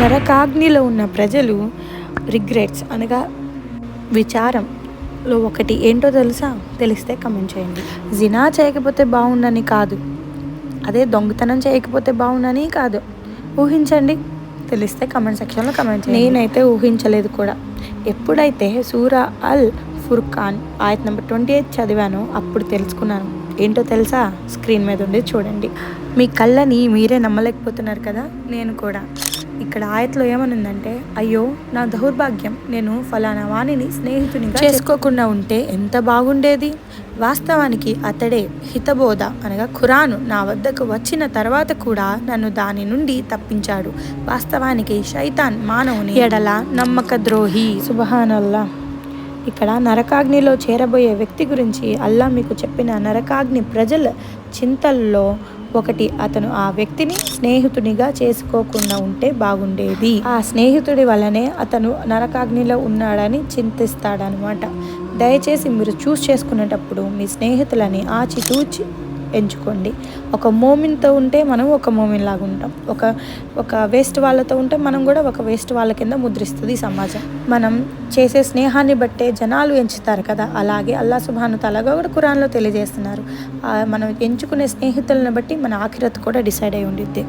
నరకాగ్నిలో ఉన్న ప్రజలు రిగ్రెట్స్ అనగా విచారంలో ఒకటి ఏంటో తెలుసా? తెలిస్తే కమెంట్ చేయండి. జినా చేయకపోతే బాగుండని కాదు. అదే దొంగతనం చేయకపోతే బాగుండని కాదు. ఊహించండి. తెలిస్తే కమెంట్ సెక్షన్లో కమెంట్ చేయండి. నేనైతే ఊహించలేదు కూడా. ఎప్పుడైతే సూరా అల్ ఫుర్ఖాన్ ఆయత్ నెంబర్ ట్వంటీ ఎయిట్ చదివాను అప్పుడు తెలుసుకున్నాను. ఏంటో తెలుసా? స్క్రీన్ మీద ఉండి చూడండి. మీ కళ్ళని మీరే నమ్మలేకపోతున్నారు కదా? నేను కూడా. ఇక్కడ ఆయతలో ఏమనుందంటే అయ్యో నా దౌర్భాగ్యం. నేను ఫలానా వాణిని స్నేహితునిగా చేసుకోకుండా ఉంటే ఎంత బాగుండేది? వాస్తవానికి అతడే హితబోధ అనగా ఖురాను నా వద్దకు వచ్చిన తర్వాత కూడా నన్ను దాని నుండి తప్పించాడు. వాస్తవానికి శైతాన్ మానవుని ఎడల నమ్మక ద్రోహి సుబహానల్లా ఇక్కడ నరకాగ్నిలో చేరబోయే వ్యక్తి గురించి అల్లా మీకు చెప్పిన నరకాగ్ని ప్రజల చింతల్లో ఒకటి. అతను ఆ వ్యక్తిని స్నేహితునిగా చేసుకోకుండా ఉంటే బాగుండేది. ఆ స్నేహితుడి వల్లనే అతను నరకాగ్నిలో ఉన్నాడని చింతిస్తాడనమాట దయచేసి మీరు చూస్ చేసుకునేటప్పుడు మీ స్నేహితులని ఆచితూచి ఎంచుకోండి. ఒక మోమిన్తో ఉంటే మనం ఒక మోమిన్ లాగా ఉంటాం. ఒక ఒక వేస్ట్ వాళ్ళతో ఉంటే మనం కూడా ఒక వేస్ట్ వాళ్ళ కింద ముద్రిస్తుంది సమాజం. మనం చేసే స్నేహాన్ని బట్టే జనాలు ఎంచుతారు కదా. అలాగే అల్లా సుభాను తలగా కూడా కురాన్లో తెలియజేస్తున్నారు. మనం ఎంచుకునే స్నేహితులను బట్టి మన ఆఖిరత్ కూడా డిసైడ్ అయి ఉండిద్ది.